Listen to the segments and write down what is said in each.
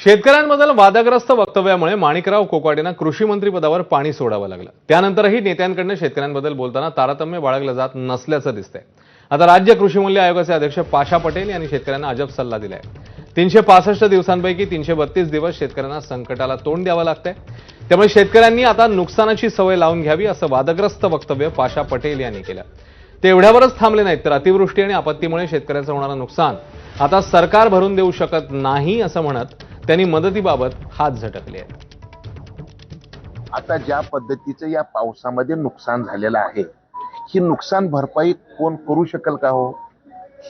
शेतकऱ्यांबद्दल वादग्रस्त वक्तव्यामुळे माणिकराव कोकाटेंना कृषी मंत्रीपदावर पाणी सोडावं लागलं. त्यानंतरही नेत्यांकडनं शेतकऱ्यांबद्दल बोलताना तारतम्य बाळगलं जात नसल्याचं दिसतंय. आता राज्य कृषी मूल्य आयोगाचे अध्यक्ष पाशा पटेल यांनी शेतकऱ्यांना अजब सल्ला दिलाय. तीनशे पासष्ट दिवसांपैकी तीनशे बत्तीस दिवस शेतकऱ्यांना संकटाला तोंड द्यावं लागतंय. त्यामुळे शेतकऱ्यांनी आता नुकसानाची सवय लावून घ्यावी असं वादग्रस्त वक्तव्य पाशा पटेल यांनी केलं. ते एवढ्यावरच थांबले नाहीत तर अतिवृष्टी आणि आपत्तीमुळे शेतकऱ्याचं होणारं नुकसान आता सरकार भरून देऊ शकत नाही असं म्हणत त्यांनी मदतीबाबत हात झटकले आहेत. आता ज्या पद्धतीचं या पावसामध्ये नुकसान झालेलं आहे ही नुकसान भरपाई कोण करू शकेल का हो?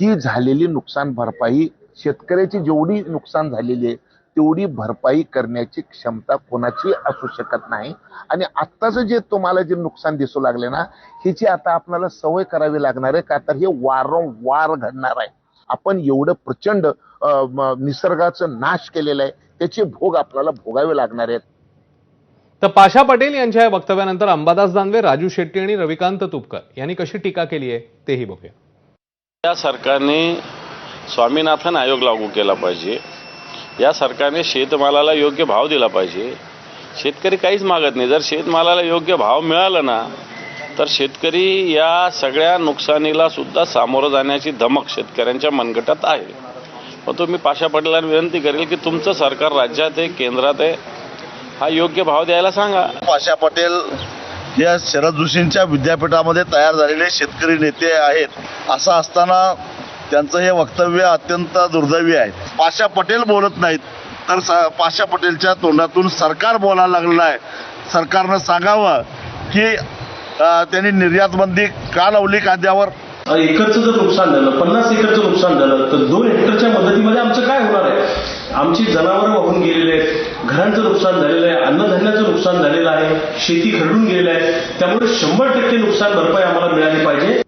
ही झालेली नुकसान भरपाई शेतकऱ्याची जेवढी नुकसान झालेली आहे तेवढी भरपाई करण्याची क्षमता कोणाची असू शकत नाही. आणि आत्ताचं जे तुम्हाला जे नुकसान दिसू लागले ना ह्याची आता आपल्याला सवय करावी लागणार आहे का तर हे वारंवार घडणार आहे. आपण एवढं प्रचंड निसर्गाचं नाश केलेलं आहे त्याचे भोग आपल्याला भोगावे लागणार आहेत. तर पाशा पटेल यांच्या या वक्तव्यानंतर अंबादास दानवे राजू शेट्टी आणि रविकांत तुपकर यांनी कशी टीका केली आहे तेही बघूया. या सरकारने स्वामीनाथन आयोग लागू केला पाहिजे. या सरकारने शेतमालाला योग्य भाव दिला पाहिजे. शेतकरी काहीच मागत नाही. जर शेतमालाला योग्य भाव मिळाला ना तर शेतकरी या सगळ्या नुकसानीला सुद्धा सामोरं जाण्याची धमक शेतकऱ्यांच्या मनगटात आहे. मग तो मी पाशा पटेलांना विनंती करेल की तुमचं सरकार राज्यात आहे केंद्रात आहे हा योग्य भाव द्यायला सांगा. पाशा पटेल या शरद जोशींच्या विद्यापीठामध्ये तयार झालेले शेतकरी नेते आहेत. असं असताना त्यांचं हे वक्तव्य अत्यंत दुर्दैवी आहे. पाशा पटेल बोलत नाहीत तर स- पाशा पटेलच्या तोंडातून सरकार बोलायला लागलेलं आहे. सरकारनं सांगावं की त्यांनी निर्यात बंदी का लावली कांद्यावर? एकरचं जर नुकसान झालं पन्नास एकरचं नुकसान झालं तर दोन हेक्टरच्या मदतीमध्ये आमचं काय होणार आहे? आमची जनावरं वाहून गेलेले आहेत घरांचं नुकसान झालेलं आहे अन्नधान्याचं नुकसान झालेलं आहे शेती खरडून गेलेलं आहे. त्यामुळे शंभर टक्के नुकसान भरपाई आम्हाला मिळाली पाहिजे.